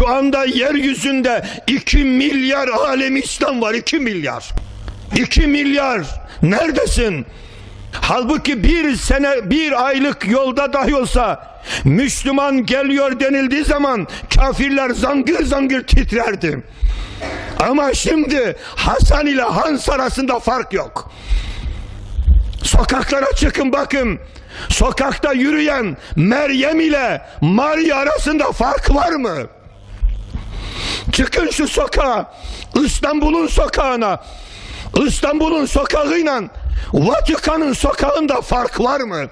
Şu anda yeryüzünde 2 milyar alem İslam var 2 milyar. 2 milyar neredesin? Halbuki bir sene bir aylık yolda dahi olsa Müslüman geliyor denildiği zaman kafirler zangır zangır titrerdi. Ama şimdi Hasan ile Hans arasında fark yok. Sokaklara çıkın bakın. Sokakta yürüyen Meryem ile Maria arasında fark var mı? Çıkın şu sokağa. İstanbul'un sokağına. İstanbul'un sokağıyla Vatikan'ın sokağında fark var mı?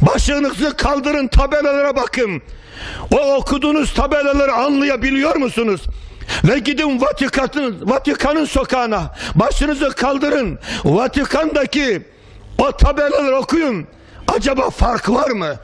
Başınızı kaldırın tabelalara bakın. O okuduğunuz tabelaları anlayabiliyor musunuz? Ve gidin Vatikan'ın Vatikan'ın sokağına. Başınızı kaldırın. Vatikan'daki o tabelaları okuyun. Acaba fark var mı?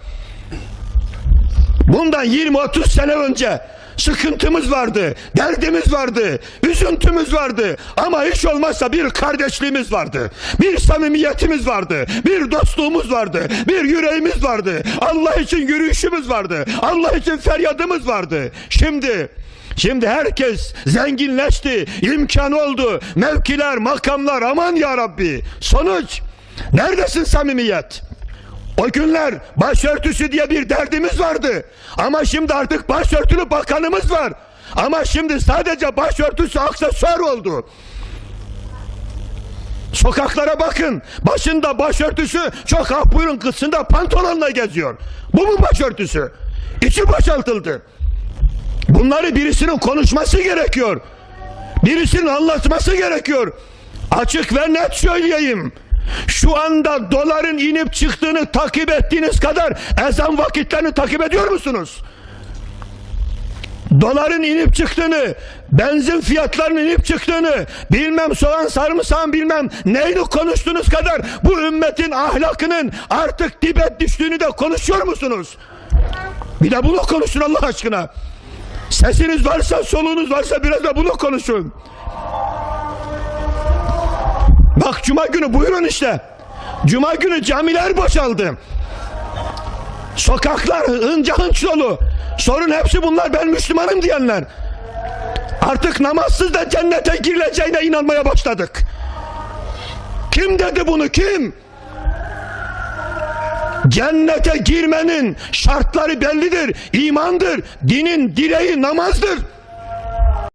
Bundan 20-30 sene önce sıkıntımız vardı, derdimiz vardı, üzüntümüz vardı ama hiç olmazsa bir kardeşliğimiz vardı, bir samimiyetimiz vardı, bir dostluğumuz vardı, bir yüreğimiz vardı, Allah için yürüyüşümüz vardı, Allah için feryadımız vardı. Şimdi Şimdi herkes zenginleşti, imkan oldu, mevkiler, makamlar aman ya Rabbi. Sonuç, neredesin samimiyet? O günler başörtüsü diye bir derdimiz vardı. Ama şimdi artık başörtülü bakanımız var. Ama şimdi sadece başörtüsü aksesuar oldu. Sokaklara bakın. Başında başörtüsü çok ah buyurun kıtsında pantolonla geziyor. Bu mu başörtüsü? İçi boşaltıldı. Bunları birisinin konuşması gerekiyor. Birisinin anlatması gerekiyor. Açık ve net söyleyeyim. Şu anda doların inip çıktığını takip ettiğiniz kadar ezan vakitlerini takip ediyor musunuz? Doların inip çıktığını, benzin fiyatlarının inip çıktığını, bilmem soğan sarımsağın bilmem neyini konuştuğunuz kadar bu ümmetin ahlakının artık dibe düştüğünü de konuşuyor musunuz? Bir de bunu konuşun Allah aşkına. Sesiniz varsa, soluğunuz varsa biraz da bunu konuşun. Bak cuma günü buyurun işte. Cuma günü camiler boşaldı. Sokaklar hınca hınç dolu. Sorun hepsi bunlar ben Müslümanım diyenler. Artık namazsız da cennete girileceğine inanmaya başladık. Kim dedi bunu kim? Cennete girmenin şartları bellidir. İmandır. Dinin direği namazdır.